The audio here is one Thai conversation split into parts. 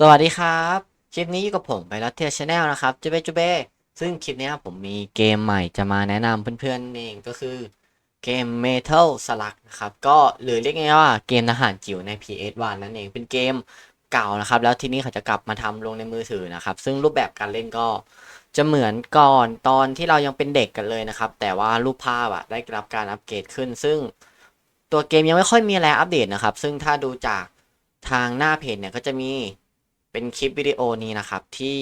สวัสดีครับ คลิปนี้อยู่กับผมไปรัตเทียชาแนลนะครับจูเบจูเบซึ่งคลิปนี้ผมมีเกมใหม่จะมาแนะนำเพื่อนๆเองก็คือเกม Metal Slug นะครับ ก็หรือเรียกง่ายว่าเกมทหารจิ๋วใน PS1 นั่นเองเป็นเกมเก่านะครับ แล้วทีนี้เขาจะกลับมาทำลงในมือถือนะครับ ซึ่งรูปแบบการเล่นก็จะเหมือนก่อนตอนที่เรายังเป็นเด็กกันเลยนะครับ แต่ว่ารูปภาพอะได้รับการอัปเกรดขึ้น ซึ่งตัวเกมยังไม่ค่อยมีอะไรอัปเดตนะครับ ซึ่งถ้าดูจากทางหน้าเพจเนี่ยก็จะมี เป็นคลิปวิดีโอนี้นะครับ ที่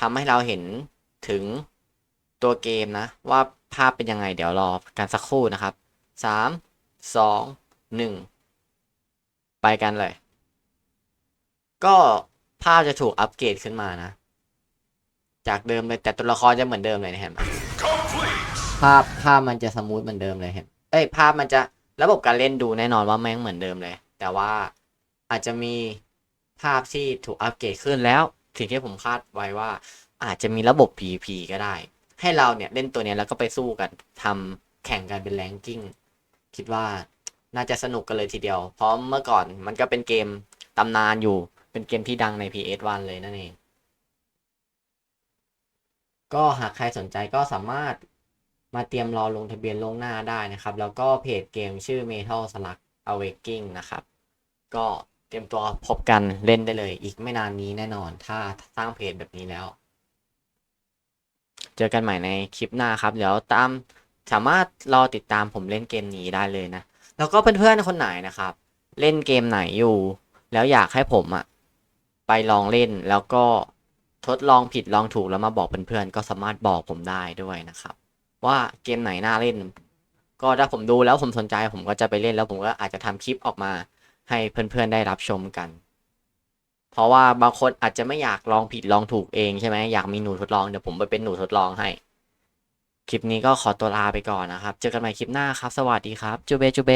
ทำให้เราเห็นถึงตัวเกมนะ ว่าภาพเป็นยังไง เดี๋ยวรอกันสักครู่นะครับสามสองหนึ่งไปกันเลย ก็ภาพจะถูกอัปเกรดขึ้นมานะ จากเดิมเลยแต่ตัวละครจะเหมือนเดิมเลยนะเห็นไหมภาพภาพมันจะสมูทเหมือนเดิมเลยเห็นเอ้ยภาพมันจะระบบการเล่นดูแน่นอนว่าแม่งเหมือนเดิมเลย แต่ว่าอาจจะมี ภาพที่ถูกอัปเกรดขึ้นแล้วสิ่งที่ผมคาดไว้ว่าอาจจะมีระบบ PVP ก็ได้ ให้เราเนี่ยเล่นตัวเนี้ยแล้วก็ไปสู้กันทำแข่งกันเป็นแรงกิ้งคิดว่าน่าจะสนุกกันเลยทีเดียว เพราะเมื่อก่อนมันก็เป็นเกมตำนานอยู่ เป็นเกมที่ดังใน PS1 เลยนั่นเอง ก็หากใครสนใจก็สามารถมาเตรียมรอลงทะเบียนล่วงหน้าได้นะครับ แล้วก็เพจเกมชื่อ Metal Slug Awakening นะครับ ก็ เตรียมตัวพบกันเล่นได้เลย อีกไม่นานนี้แน่นอน ถ้าสร้างเพจแบบนี้แล้ว เจอกันใหม่ในคลิปหน้าครับ เดี๋ยวตามสามารถรอติดตามผมเล่นเกมนี้ได้เลยนะ แล้วก็เพื่อนๆคนไหนนะครับ เล่นเกมไหนอยู่ แล้วอยากให้ผมอะไปลองเล่นแล้วก็ทดลองผิดลองถูกแล้วมาบอกเพื่อนๆก็สามารถบอกผมได้ด้วยนะครับ ว่าเกมไหนน่าเล่น ก็ถ้าผมดูแล้วผมสนใจผมก็จะไปเล่นแล้วผมก็อาจจะทำคลิปออกมา ให้เพื่อนๆได้รับชมกัน เพราะว่าบางคนอาจจะไม่อยากลองผิดลองถูกเองใช่ไหมอยากมีหนูทดลองเดี๋ยวผมไปเป็นหนูทดลองให้ คลิปนี้ก็ขอตัวลาไปก่อนนะครับ เจอกันใหม่คลิปหน้าครับ สวัสดีครับจูเบจูเบ